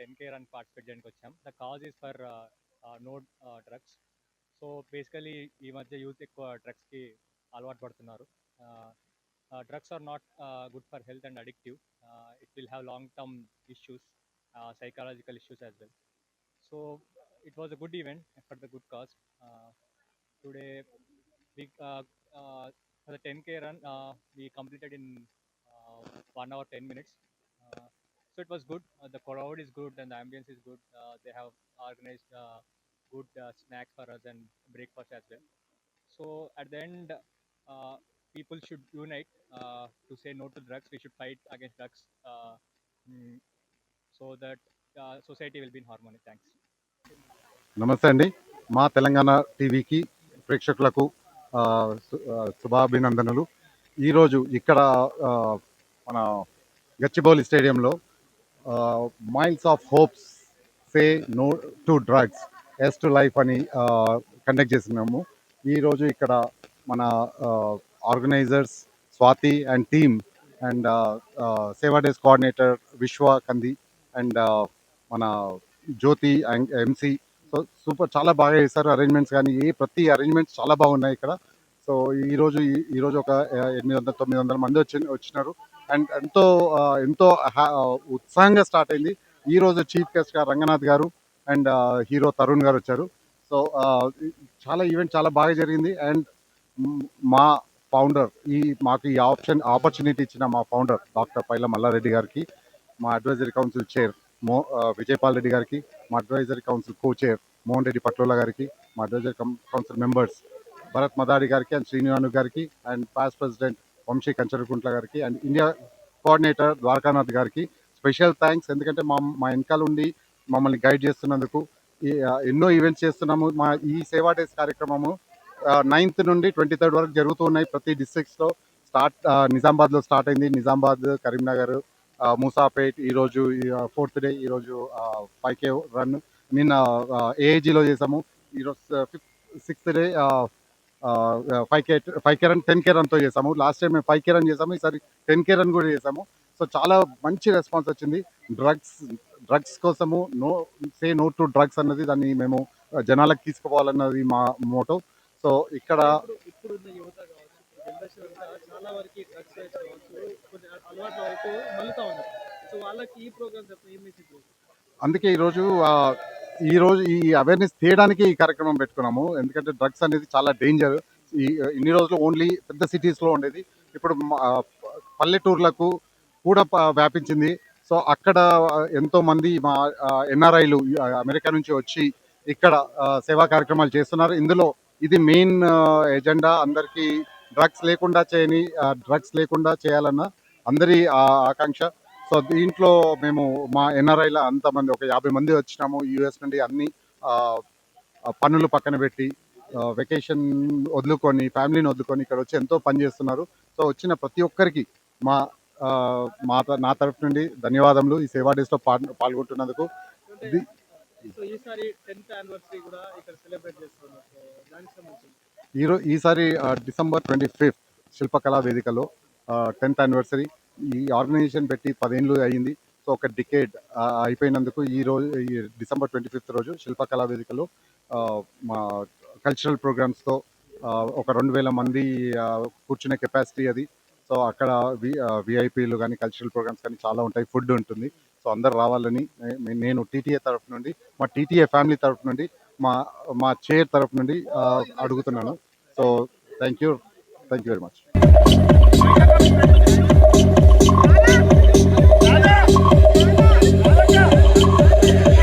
Ten K run participate చేయడానికి వచ్చాం the cause is for no drugs so basically ఈ మధ్య యూత్ ఎక్కువ డ్రగ్స్కి అలవాటు పడుతున్నారు. Drugs are not good for health and addictive it will have long term issues psychological issues as well so it was a good event for the good cause. Uh, today, we uh, uh, for the 10k run, uh, we completed in uh, it was good. Uh, the crowd is good and the ambience is good. Uh, they have organized uh, good uh, snacks for us and breakfast as well. So at the end, uh, people should unite uh, to say no to drugs. We should fight against drugs uh, mm, so that uh, society will be in harmony. Thanks. నమస్తే అండి మా తెలంగాణ టీవీకి ప్రేక్షకులకు శుభాభినందనలు ఈరోజు ఇక్కడ మన గచ్చిబౌలి స్టేడియంలో miles of hopes say no to drugs yes to life అని కండక్ట్ చేసినాము ఈరోజు ఇక్కడ మన organisers Swathi and team and Seva days coordinator Vishwa Kandi and మన Jyothi and MC so super చాలా బాగా చేశారు అరేంజ్మెంట్స్ కానీ ఏ ప్రతి అరేంజ్మెంట్స్ చాలా బాగున్నాయి ఇక్కడ. సో ఈ రోజు ఈ- రోజు ఒక ఎనిమిది వందల తొమ్మిది వందల మంది వచ్చి వచ్చినారు. అండ్ ఎంతో ఎంతో హ్యా- ఉత్సాహంగా స్టార్ట్ అయింది. ఈ రోజు చీఫ్ గెస్ట్ గారు రంగనాథ్ గారు అండ్ హీరో తరుణ్ గారు వచ్చారు. సో చాలా ఈవెంట్ చాలా బాగా జరిగింది. అండ్ మా ఫౌండర్ ఈ మాకు ఈ ఆప్షన్ ఆపర్చునిటీ ఇచ్చిన మా ఫౌండర్ డాక్టర్ పైల మల్లారెడ్డి గారికి మా అడ్వైజరీ కౌన్సిల్ చైర్ మో విజయపాల్ రెడ్డి గారికి మా advisory council co chair Mohan Reddy Patlola గారికి మా advisory council members Bharat Madadi గారికి అండ్ శ్రీనివాను గారికి and past president Vamsi Kancharakuntla గారికి అండ్ ఇండియా కోఆర్డినేటర్ ద్వారకానాథ్ గారికి స్పెషల్ థ్యాంక్స్. ఎందుకంటే మా మా వెనకాల ఉండి మమ్మల్ని గైడ్ చేస్తున్నందుకు ఎన్నో ఈవెంట్స్ చేస్తున్నాము. మా ఈ సేవా డేస్ కార్యక్రమము నైన్త్ నుండి ట్వంటీ థర్డ్ వరకు జరుగుతూ ఉన్నాయి ప్రతి డిస్ట్రిక్ట్స్లో. స్టార్ట్ నిజామాబాద్లో స్టార్ట్ అయింది. నిజామాబాద్ కరీంనగర్ మూసాపేట్ ఈరోజు ఫోర్త్ డే ఈరోజు ఫైవ్ కే రన్ నిన్న ఏఏజీలో చేసాము ఈరోజు fifth sixth day five K five K run ten K రన్తో చేసాము. లాస్ట్ టైం మేము ఫైవ్ కే రన్ చేసాము ఈసారి టెన్ కే రన్ కూడా చేసాము. సో చాలా మంచి రెస్పాన్స్ వచ్చింది. డ్రగ్స్ డ్రగ్స్ కోసము no say no to drugs అన్నది దాన్ని మేము జనాలకు తీసుకుపోవాలన్నది మా మోటో సో ఇక్కడ అందుకే ఈరోజు ఈ రోజు ఈ అవేర్నెస్ తీయడానికి ఈ కార్యక్రమం పెట్టుకున్నాము. ఎందుకంటే డ్రగ్స్ అనేది చాలా డేంజర్ ఈ ఇన్ని రోజులు ఓన్లీ పెద్ద సిటీస్లో ఉండేది. ఇప్పుడు పల్లెటూర్లకు కూడా వ్యాపించింది. సో అక్కడ ఎంతో మంది మా ఎన్ఆర్ఐలు అమెరికా నుంచి వచ్చి ఇక్కడ సేవా కార్యక్రమాలు చేస్తున్నారు. ఇందులో ఇది మెయిన్ ఎజెండా అందరికీ డ్రగ్స్ లేకుండా చేయని డ్రగ్స్ లేకుండా చేయాలన్న అందరి ఆ, ఆకాంక్ష. సో దీంట్లో మేము మా ఎన్ఆర్ఐల అంతమంది ఒక యాభై మంది వచ్చినాము యూఎస్ నుండి అన్ని పనులు పక్కన పెట్టి వెకేషన్ వదులుకొని ఫ్యామిలీని వదులుకొని ఇక్కడ వచ్చి ఎంతో పని చేస్తున్నారు. సో వచ్చిన ప్రతి ఒక్కరికి మా మా నా తరఫు నుండి ధన్యవాదములు ఈ సేవా డేస్లో పా- పాల్గొంటున్నందుకు. సో ఈసారి డిసెంబర్ ట్వంటీ ఫిఫ్త్ శిల్పకళా వేదికలో టెన్త్ యానివర్సరీ ఈ ఆర్గనైజేషన్ పెట్టి పదేళ్ళు అయ్యింది. సో ఒక డికేడ్ అయిపోయినందుకు ఈ రోజు ఈ డిసెంబర్ ట్వంటీ ఫిఫ్త్ రోజు శిల్పకళా వేదికలో మా కల్చరల్ ప్రోగ్రామ్స్తో ఒక రెండు వేల మంది కూర్చునే కెపాసిటీ అది. సో అక్కడ వి విఐపీలు కానీ కల్చరల్ ప్రోగ్రామ్స్ కానీ చాలా ఉంటాయి. ఫుడ్ ఉంటుంది. సో అందరు రావాలని నేను టీటీఏ తరఫు నుండి మా టీటీఏ ఫ్యామిలీ తరఫు నుండి మా మా చైర్ తరఫు నుండి అడుగుతున్నాను. So thank you. Thank you very much. Thank you.